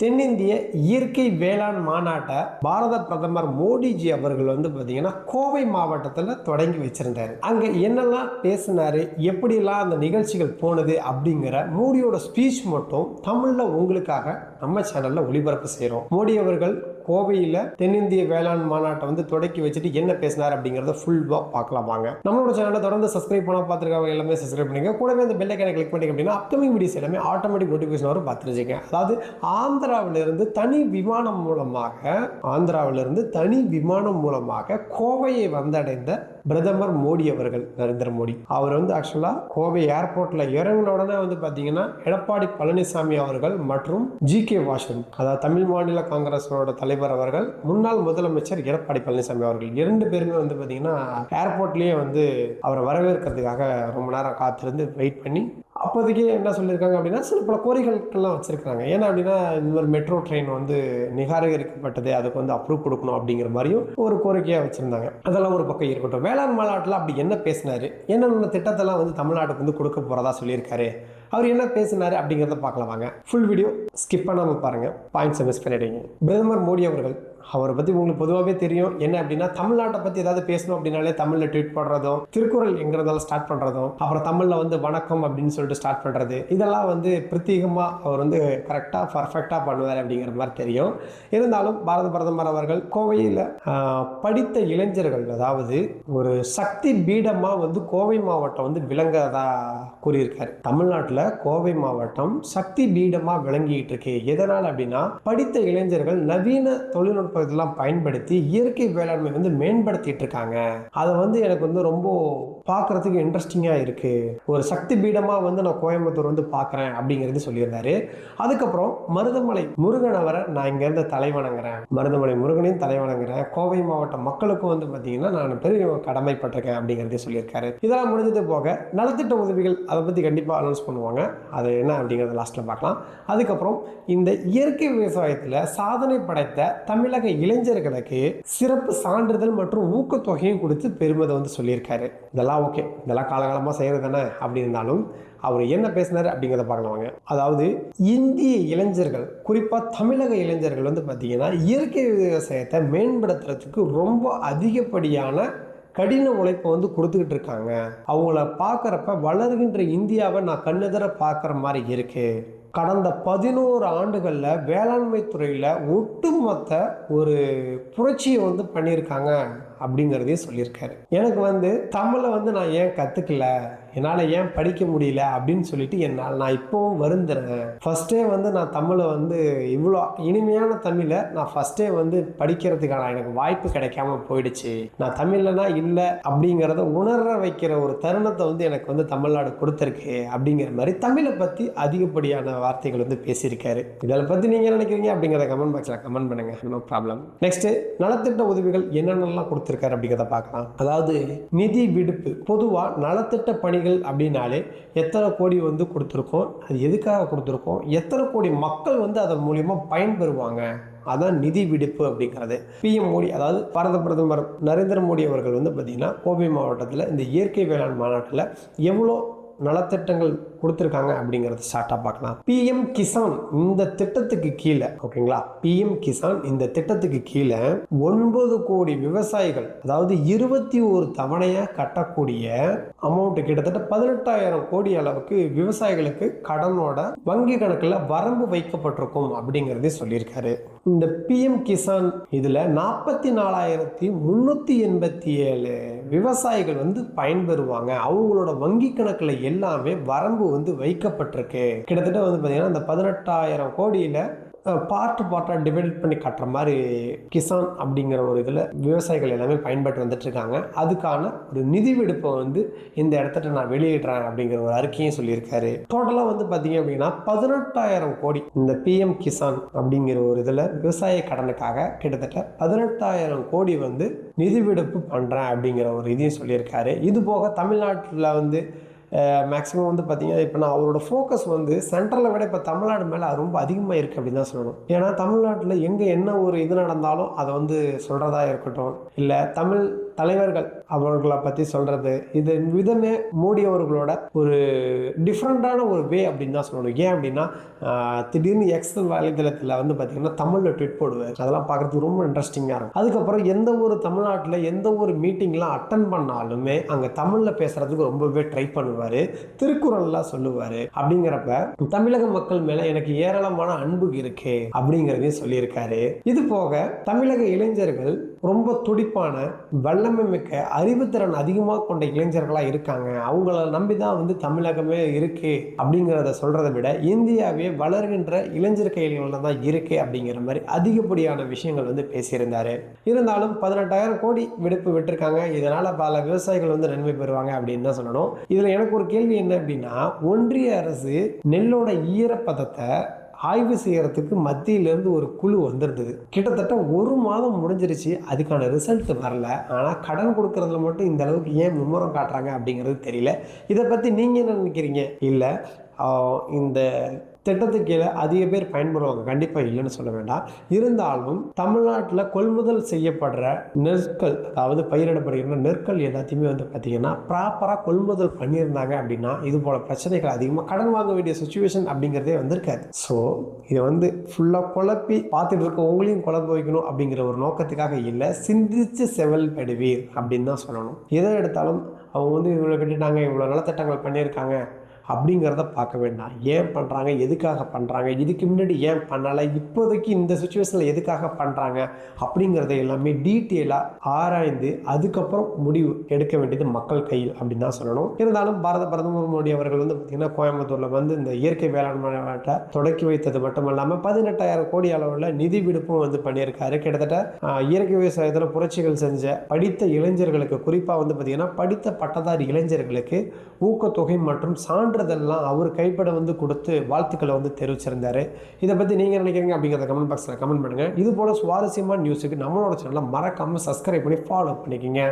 தென்னிந்திய இயற்கை வேளாண் மாநாட்டை பாரத பிரதமர் மோடிஜி அவர்கள் வந்து பார்த்தீங்கன்னா கோவை மாவட்டத்தில் தொடங்கி வச்சிருந்தார். அங்கே என்னெல்லாம் பேசினாரு எப்படிலாம் அந்த நிகழ்ச்சிகள் போனது அப்படிங்கிற மோடியோட ஸ்பீச் மட்டும் தமிழில் உங்களுக்காக நம்ம சேனலில் ஒளிபரப்பு செய்கிறோம் மோடி அவர்கள் கோவையில் தென்னிந்திய வேளாண் மாநாட்டை வந்து தொடக்கி வச்சுட்டு என்ன பேசினார் அப்படிங்கிறத ஃபுல்லாக பார்க்கலாம் வாங்க. நம்மளோட சேனலை தொடர்ந்து சப்ஸ்கிரைப் பண்ண பார்த்துருக்காங்க எல்லாமே சப்ஸ்கிரைப் பண்ணுங்க கூடவே அந்த பெல்லைக்கான கிளிக் பண்ணிங்க அப்படின்னா அப்கமிங் வீடியோஸ் எல்லாமே ஆட்டோமேட்டிக் நோட்டிஃபிகேஷன் வரும் பார்த்துருச்சுங்க அதாவது ஆந்திராவிலிருந்து தனி விமானம் மூலமாக ஆந்திராவிலிருந்து தனி விமானம் மூலமாக கோவையை வந்தடைந்த பிரதமர் மோடி அவர்கள் நரேந்திர மோடி. அவர் வந்து ஆக்சுவலாக கோவை ஏர்போர்ட்டில் இறங்கின உடனே வந்து பார்த்தீங்கன்னா எடப்பாடி பழனிசாமி அவர்கள் மற்றும் ஜி கே வாசன் அதாவது தமிழ் மாநில காங்கிரஸோட தலைவர் அவர்கள் முன்னாள் முதலமைச்சர் எடப்பாடி பழனிசாமி அவர்கள். இரண்டு பேருமே வந்து பார்த்தீங்கன்னா ஏர்போர்ட்லேயே வந்து அவரை வரவேற்கிறதுக்காக ரொம்ப நேரம் காத்திருந்து வெயிட் பண்ணி அப்போதைக்கே என்ன சொல்லியிருக்காங்க அப்படின்னா சில பல கோரிக்கைகள்லாம் வச்சுருக்காங்க ஏன்னா அப்படின்னா இந்த மாதிரி மெட்ரோ ட்ரெயின் வந்து நிகாரகரிக்கப்பட்டது அதுக்கு வந்து அப்ரூவ் கொடுக்கணும் அப்படிங்கிற மாதிரியும் ஒரு கோரிக்கையாக வச்சுருந்தாங்க. அதெல்லாம் ஒரு பக்கம் இருக்கட்டும். வேளாண் மாநாட்டில் அப்படி என்ன பேசினாரு? என்னென்ன திட்டத்தெல்லாம் வந்து தமிழ்நாட்டுக்கு வந்து கொடுக்க போகிறதா சொல்லியிருக்காரு? அவர் என்ன பேசினாரு அப்படிங்கிறத பார்க்கலாம் வாங்க. ஃபுல் வீடியோ ஸ்கிப் பண்ணாமல் பாருங்கள் பாயிண்ட்ஸை மிஸ் பண்ணிடுங்க பிரதமர் மோடி அவர்கள் அவரை பற்றி உங்களுக்கு பொதுவாகவே தெரியும். என்ன அப்படின்னா தமிழ்நாட்டை பற்றி ஏதாவது பேசணும் அப்படின்னாலே தமிழில் ட்வீட் பண்ணுறதும் திருக்குறள் எங்கிறதால ஸ்டார்ட் பண்ணுறதும் அப்புறம் தமிழில் வந்து வணக்கம் அப்படின்னு சொல்லிட்டு ஸ்டார்ட் பண்ணுறது இதெல்லாம் வந்து பிரத்யேகமாக அவர் வந்து கரெக்டாக பர்ஃபெக்டாக பண்ணுவார் அப்படிங்கிற மாதிரி தெரியும். இருந்தாலும் பாரத பிரதமர் அவர்கள் கோவையில் படித்த இளைஞர்கள் அதாவது ஒரு சக்தி பீடமாக வந்து கோவை மாவட்டம் வந்து விளங்குறதா கூறியிருக்காரு. தமிழ்நாட்டில் கோவை மாவட்டம் சக்தி பீடமாக விளங்கிட்டு இருக்கு. எதனால் அப்படின்னா படித்த இளைஞர்கள் நவீன தொழில்நுட்பத்தெல்லாம் பயன்படுத்தி இயற்கை வேளாண்மை வந்து மேம்படுத்திட்டு இருக்காங்க. அதை வந்து எனக்கு வந்து ரொம்ப பார்க்கறதுக்கு இன்ட்ரெஸ்டிங்காக இருக்கு. ஒரு சக்தி பீடமாக வந்து நான் கோயம்புத்தூர் வந்து பார்க்குறேன் அப்படிங்கிறது சொல்லியிருந்தாரு. அதுக்கப்புறம் மருதமலை முருகன் அவரை நான் இங்கேருந்து தலைவணங்குறேன். மருதமலை முருகனையும் தலைவணங்குறேன். கோவை மாவட்ட மக்களுக்கும் வந்து பார்த்தீங்கன்னா நான் பெரிய கடமைப்பட்டிருக்கேன் அப்படிங்கிறதே சொல்லியிருக்காரு. இதெல்லாம் முடிஞ்சது போக நலத்திட்ட உதவிகள் அதை பற்றி கண்டிப்பாக அனௌன்ஸ் பண்ணுவாங்க அது என்ன அப்படிங்கிறத லாஸ்ட்டில் பார்க்கலாம். அதுக்கப்புறம் இந்த இயற்கை விவசாயத்தில் சாதனை படைத்த தமிழக இளைஞர்களுக்கு சிறப்பு சான்றிதழ் மற்றும் ஊக்கத்தொகையும் கொடுத்து பெருமதை வந்து சொல்லியிருக்காரு. இதெல்லாம் ஓகே இதெல்லாம் காலகாலமாக செய்கிறது தானே அப்படி இருந்தாலும் அவர் என்ன பேசினார் அப்படிங்கிறத பார்க்கலாங்க அதாவது இந்திய இளைஞர்கள் குறிப்பாக தமிழக இளைஞர்கள் வந்து பார்த்தீங்கன்னா இயற்கை விவசாயத்தை மேம்படுத்துறதுக்கு ரொம்ப அதிகப்படியான கடின உழைப்பை வந்து கொடுத்துக்கிட்டு இருக்காங்க. அவங்கள பார்க்குறப்ப வளர்கின்ற இந்தியாவை நான் கண்ணெதிர பார்க்குற மாதிரி இருக்கு. கடந்த பதினோரு ஆண்டுகளில் வேளாண்மை துறையில் ஒட்டுமொத்த ஒரு புரட்சியை வந்து பண்ணியிருக்காங்க. அப்படிங்கிறதையும் சொல்லியிருக்காரு. எனக்கு வந்து தமிழை வந்து நான் ஏன் கற்றுக்கல என்னால் ஏன் படிக்க முடியல? அப்படின்னு சொல்லிட்டு என்னால் நான் இப்போவும் வருந்துறேன். ஃபஸ்ட்டே வந்து நான் தமிழை வந்து இவ்வளோ இனிமையான தமிழை நான் ஃபஸ்ட்டே வந்து படிக்கிறதுக்கான எனக்கு வாய்ப்பு கிடைக்காம போயிடுச்சு. நான் தமிழ்லனா இல்லை அப்படிங்கிறத உணர வைக்கிற ஒரு தருணத்தை வந்து எனக்கு வந்து தமிழ்நாடு கொடுத்துருக்கு அப்படிங்கிற மாதிரி தமிழை பற்றி அதிகப்படியான வார்த்தைகள் வந்து பேசியிருக்காரு. இதில் பற்றி நீங்கள் நினைக்கிறீங்க அப்படிங்கிறத கமெண்ட் பாக்ஸில் கமெண்ட் பண்ணுங்க. நோ ப்ராப்ளம் நெக்ஸ்ட்டு நலத்திட்ட உதவிகள் என்னென்னலாம் கொடுத்துருக்காரு அப்படிங்கிறத பார்க்கலாம். அதாவது நிதி விடுப்பு பொதுவாக நலத்திட்ட பணிகள் அப்படின்னாலே எத்தனை கோடி வந்து கொடுத்துருக்கோம் அது எதுக்காக கொடுத்துருக்கோம் எத்தனை கோடி மக்கள் வந்து அதன் மூலியமாக பயன்பெறுவாங்க அதான் நிதி விடுப்பு அப்படிங்கிறது. பிஎம் மோடி அதாவது பாரத பிரதமர் நரேந்திர மோடி அவர்கள் வந்து பார்த்தீங்கன்னா கோவை மாவட்டத்தில் இந்த இயற்கை வேளாண் மாநாட்டில் எவ்வளோ நலத்திட்டங்கள் கொடுத்துருக்காங்க அப்படிங்கிறத ஸ்டார்ட்டாக பார்க்கலாம். பிஎம் கிசான் இந்த திட்டத்துக்கு கீழே ஓகேங்களா பிஎம் கிசான் இந்த திட்டத்துக்கு கீழே ஒன்பது கோடி விவசாயிகள் அதாவது இருபத்தி ஒரு தவணையாக கட்டக்கூடிய அமௌண்ட் கிட்டத்தட்ட பதினெட்டாயிரம் கோடி அளவுக்கு விவசாயிகளுக்கு கடனோட வங்கி கணக்கில் வரம்பு வைக்கப்பட்டிருக்கும் அப்படிங்கிறதே சொல்லியிருக்காரு. இந்த பிஎம் கிசான் இதில் நாற்பத்தி நாலாயிரத்தி முந்நூற்றி எண்பத்தி ஏழு விவசாயிகள் வந்து பயன்பெறுவாங்க. அவங்களோட வங்கி கணக்கில் எல்லாமே வரம்பு வந்து வைக்கப்பட்டிருக்கு. கிட்டத்தட்ட வந்து பார்த்தீங்கன்னா இந்த பதினெட்டாயிரம் கோடியில் பார்ட் பார்ட்டாக டிவைட் பண்ணி கட்டுற மாதிரி கிசான் அப்படிங்கிற ஒரு இதில் விவசாயிகள் எல்லாமே பயன்பட்டு வந்துட்டுருக்காங்க அதுக்கான ஒரு நிதி விடுப்பை வந்து இந்த இடத்துல நான் வெளியிடுறேன் அப்படிங்கிற ஒரு அறிக்கையும் சொல்லியிருக்காரு. டோட்டலாக வந்து பார்த்தீங்க அப்படின்னா பதினெட்டாயிரம் கோடி இந்த பிஎம் கிசான் அப்படிங்கிற ஒரு இதில் விவசாய கடனுக்காக கிட்டத்தட்ட பதினெட்டாயிரம் கோடி வந்து நிதி விடுப்பு பண்ணுறேன் அப்படிங்கிற ஒரு இதையும் சொல்லியிருக்காரு. இது போக தமிழ்நாட்டில் வந்து மேக்ஸிமம் வந்து பார்த்தீங்கன்னா இப்போ நான் அவரோட ஃபோக்கஸ் வந்து சென்ட்ரலை விட இப்போ தமிழ்நாடு மேலே ரொம்ப அதிகமாக இருக்குது அப்படின்னு தான் சொல்லணும். ஏன்னா தமிழ்நாட்டில் எங்கே என்ன ஒரு இது நடந்தாலும் அதை வந்து சொல்கிறதா இருக்கட்டும். இல்லை தமிழ் தலைவர்கள் அவர்களை பற்றி சொல்கிறது இது விதமே மூடியவர்களோட ஒரு டிஃப்ரெண்ட்டான ஒரு வே அப்படின்னு தான் சொல்லணும். ஏன் அப்படின்னா திடீர்னு எக்ஸ் வலைதளத்தில் வந்து பார்த்திங்கன்னா தமிழில் ட்விட் போடுவார். அதெல்லாம் பார்க்குறதுக்கு ரொம்ப இன்ட்ரெஸ்டிங்காக இருக்கும். அதுக்கப்புறம் எந்த ஒரு தமிழ்நாட்டில் எந்த ஒரு மீட்டிங்லாம் அட்டன் பண்ணாலுமே அங்கே தமிழில் பேசுகிறதுக்கு ரொம்பவே ட்ரை பண்ணுவார். திருக்குறள்லாம் சொல்லுவார். அப்படிங்கிறப்ப தமிழக மக்கள் மேலே எனக்கு ஏராளமான அன்பு இருக்கு அப்படிங்கிறதையும் சொல்லியிருக்காரு. இது போக தமிழக இளைஞர்கள் ரொம்ப துடிப்பான வல்லமை மிக்க அறிவுத்திறன் அதிகமாக கொண்ட இளைஞர்களாக இருக்காங்க. அவங்கள நம்பி தான் வந்து தமிழகமே இருக்கு அப்படிங்கிறத சொல்கிறத விட இந்தியாவே வளர்கின்ற இளைஞர் கைகளில் தான் இருக்கு அப்படிங்கிற மாதிரி அதிகப்படியான விஷயங்கள் வந்து பேசியிருந்தார். இருந்தாலும் பதினெட்டாயிரம் கோடி விடுப்பு விட்டுருக்காங்க. இதனால் பல விவசாயிகள் வந்து நன்மை பெறுவாங்க அப்படின்னு தான் சொல்லணும். இதில் எனக்கு ஒரு கேள்வி என்ன அப்படின்னா ஒன்றிய அரசு நெல்லோட ஈரப்பதத்தை ஆய்வு செய்யறதுக்கு மத்தியிலேருந்து ஒரு குழு வந்திருந்தது. கிட்டத்தட்ட ஒரு மாதம் முடிஞ்சிருச்சு அதுக்கான ரிசல்ட் வரல. ஆனால் கடன் கொடுக்கறதுல மட்டும் இந்த அளவுக்கு ஏன் மும்முரம் காட்டுறாங்க அப்படிங்கிறது தெரியல. இதை பற்றி நீங்கள் என்ன நினைக்கிறீங்க? இல்லை இந்த திட்டத்துக்கு கீழே அதிக பேர் பயன்படுவாங்க. கண்டிப்பாக இல்லைன்னு சொல்ல வேண்டாம். இருந்தாலும் தமிழ்நாட்டில் கொள்முதல் செய்யப்படுற நெற்கள் அதாவது பயிரிடப்படுகிற நெற்கள் எல்லாத்தையுமே வந்து பார்த்திங்கன்னா ப்ராப்பராக கொள்முதல் பண்ணியிருந்தாங்க அப்படின்னா இது போல் பிரச்சனைகள் அதிகமாக கடன் வாங்க வேண்டிய சுச்சுவேஷன் அப்படிங்கிறதே வந்திருக்காது. ஸோ இதை வந்து ஃபுல்லாக குழப்பி பார்த்துட்டு இருக்க உங்களையும் குழப்ப வைக்கணும் அப்படிங்கிற ஒரு நோக்கத்துக்காக இல்லை சிந்திச்சு செவல் படுவீர் அப்படின்னு தான் சொல்லணும். எதை எடுத்தாலும் அவங்க வந்து இவ்வளோ கட்டிட்டாங்க இவ்வளோ நலத்திட்டங்கள் பண்ணியிருக்காங்க அப்படிங்கிறத பார்க்க வேண்டாம். ஏன் பண்ணுறாங்க எதுக்காக பண்ணுறாங்க இதுக்கு முன்னாடி ஏன் பண்ணலை? இப்போதைக்கு இந்த சுச்சுவேஷனில் எதுக்காக பண்ணுறாங்க அப்படிங்கிறத எல்லாமே டீட்டெயிலாக ஆராய்ந்து அதுக்கப்புறம் முடிவு எடுக்க வேண்டியது மக்கள் கையில் அப்படின்னு தான் சொல்லணும். இருந்தாலும் பாரத பிரதமர் மோடி அவர்கள் வந்து பார்த்திங்கன்னா கோயம்புத்தூரில் வந்து இந்த இயற்கை வேளாண்மை மாவட்ட தொடக்கி வைத்தது மட்டும் இல்லாமல் பதினெட்டாயிரம் கோடி அளவில் நிதி விடுப்பும் வந்து பண்ணியிருக்காரு. கிட்டத்தட்ட இயற்கை விவசாயத்தில் புரட்சிகள் செஞ்ச படித்த இளைஞர்களுக்கு குறிப்பாக வந்து பார்த்திங்கன்னா படித்த பட்டதாரி இளைஞர்களுக்கு ஊக்கத்தொகை மற்றும் சான்றிதழ்லாம் அவர் கைப்பட வந்து கொடுத்து வாழ்த்துக்களை வந்து தெரிவிச்சிருந்தார். இதை பற்றி நீங்கள் நினைக்கிறீங்க அப்படிங்கிறத கமெண்ட் பாக்ஸில் கமெண்ட் பண்ணுங்கள் இது போல் சுவாரஸ்யமான நியூஸுக்கு நம்மளோட சேனலை மறக்காமல் சப்ஸ்கிரைப் பண்ணி ஃபாலோ பண்ணிக்கிங்க.